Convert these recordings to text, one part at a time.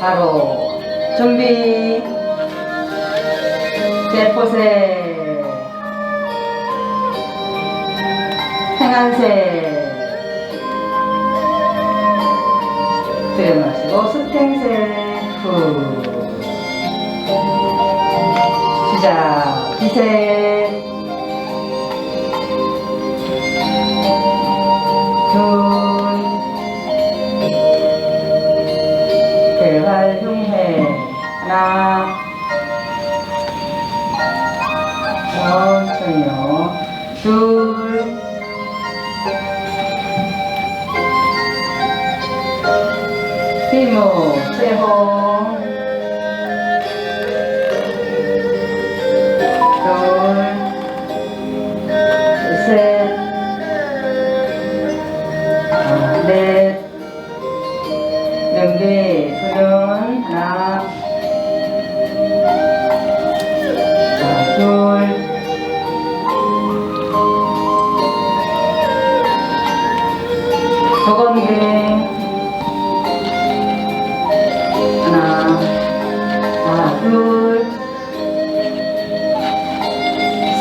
바로 준비. 대포세. 행안세. 들여마시고 스탱세 후. 시작 기세 천천히요. 둘. 피모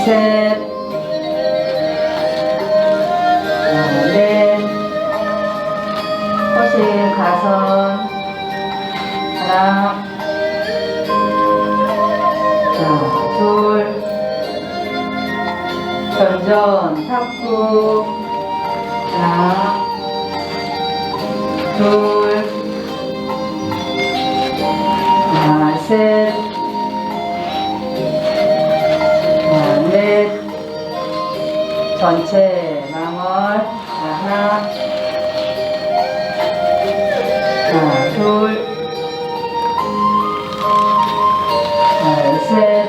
셋. 넷. 허실 가선. 하나 자, 둘. 전전 탁구. 하나 둘. 하나 셋 전체 망월. 하나 하나 둘. 하나 셋.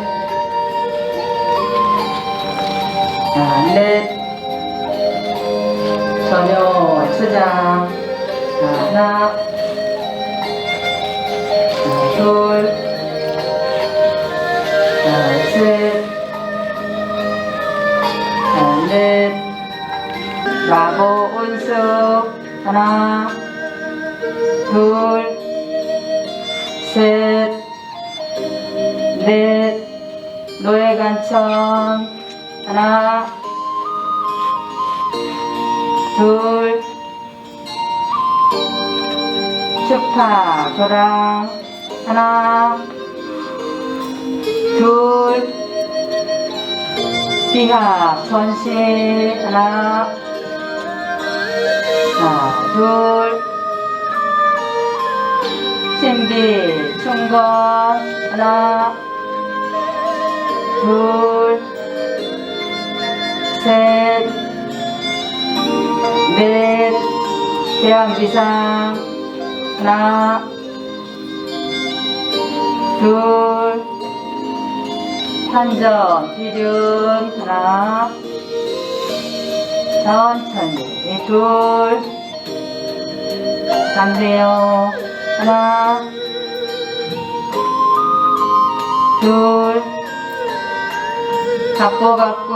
하나 넷. 전혀 하나 하나 라보 온수. 하나 둘 셋, 넷, 노예간천, 하나, 둘, 추파, 조랑, 하나, 둘, 비합, 전시, 하나, 자, 둘, 신비, 충건, 하나, 둘, 셋, 넷, 대왕비상, 하나, 둘, 한점, 기준, 하나, 천천히, 둘, 잠세요, 하나, 둘, 갖고 갖고,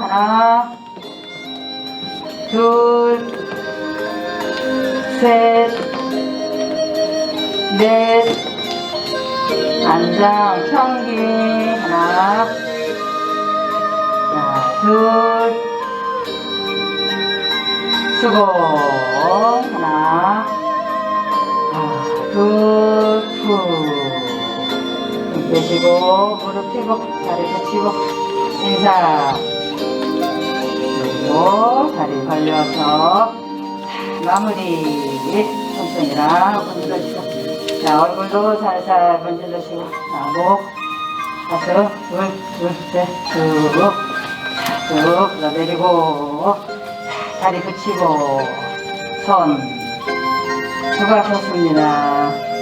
하나, 둘, 셋, 넷, 안장, 평기, 하나, 자, 둘, 수고, 힘 빼시고, 무릎 펴고, 다리 붙이고, 인사. 그리고 다리 벌려서, 자, 마무리. 천천히라 건드려주고. 자, 얼굴도 살살 건드려주시고, 자, 목, 가슴, 둘, 둘, 셋, 쭉. 자, 쭉, 자, 내리고, 자, 다리 붙이고, 손. 수고하셨습니다.